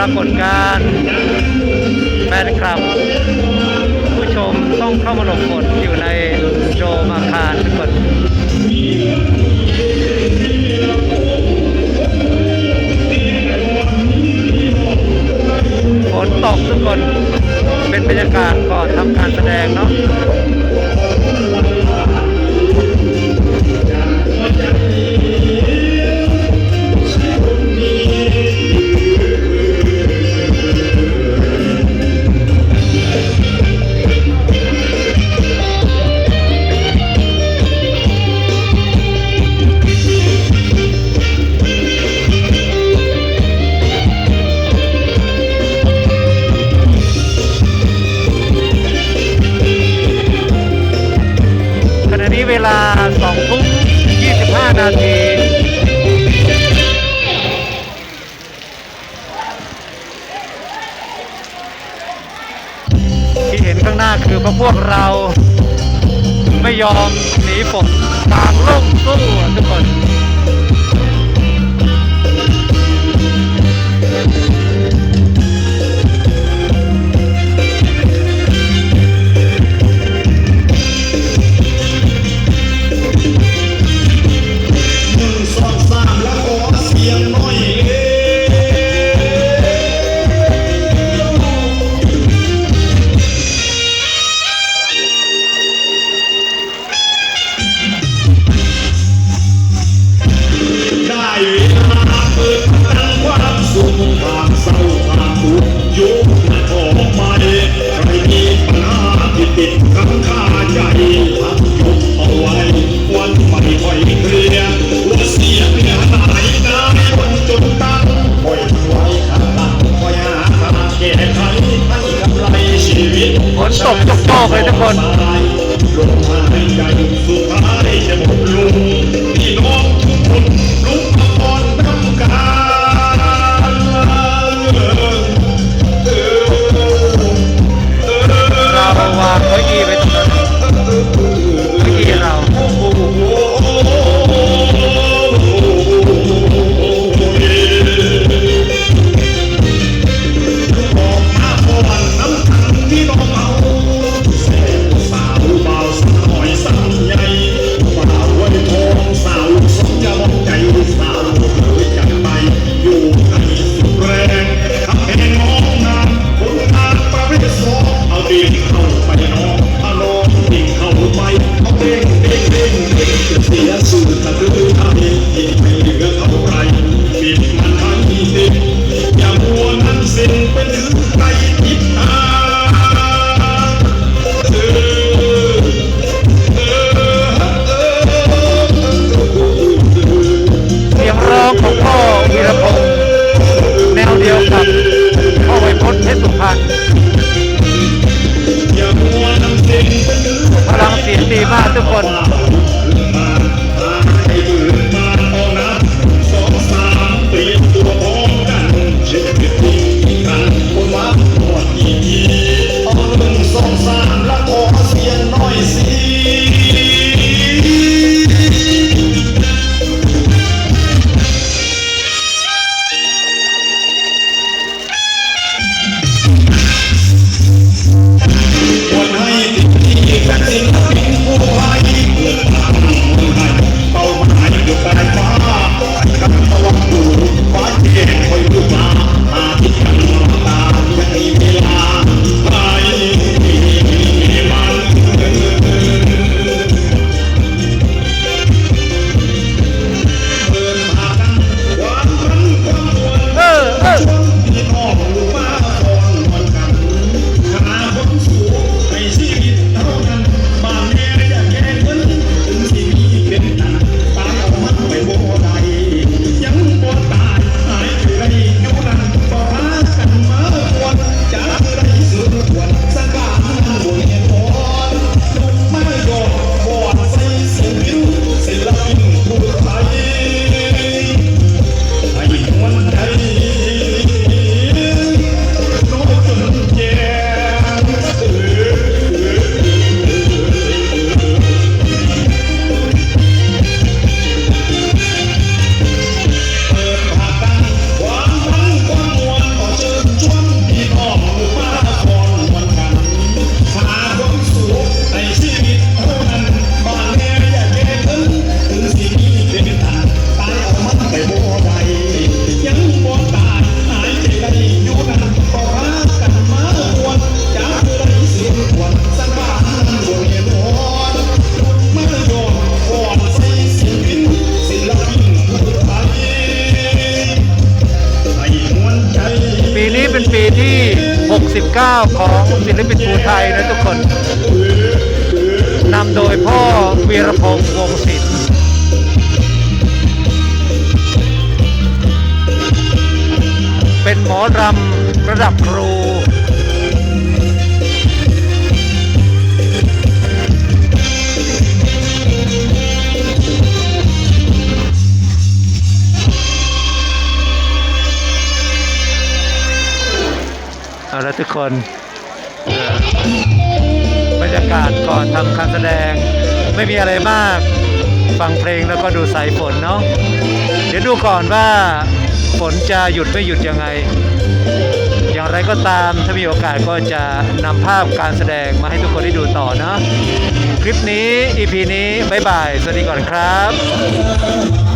รากฏการแฟนคลับ ผู้ชมต้องเข้ามาหลบกดอยู่ในโชว์มาคารทุกคน 15 นาทีที่เห็นข้างหน้าคือพวกเรา ไม่ยอมหนีฝนต่างโลกสู้ทุกคน รับโชคเลยทุกคนลงมาให้ใจสุดท้ายจะหมดงพี่น้องทุกคนลุกินดีมากทุกคน เป้าหมายอยู่ปลายฟ้ากับตะวันดู 19 ของศิลปินภูไทยนะทุกคนนำโดยพ่อวีรพงษ์วงศิลป์เป็นหมอรำระดับครู คนบรรยากาศก่อนทำการแสดง ไม่มีอะไรมาก ฟังเพลงแล้วก็ดูสายฝนเนาะเดี๋ยวดูก่อนว่าฝนจะหยุดไม่หยุดยังไง อย่างไรก็ตามถ้ามีโอกาสก็จะนำภาพการแสดงมาให้ทุกคนได้ดูต่อเนาะคลิปนี้ EP นี้ บ๊ายบาย สวัสดีก่อนครับ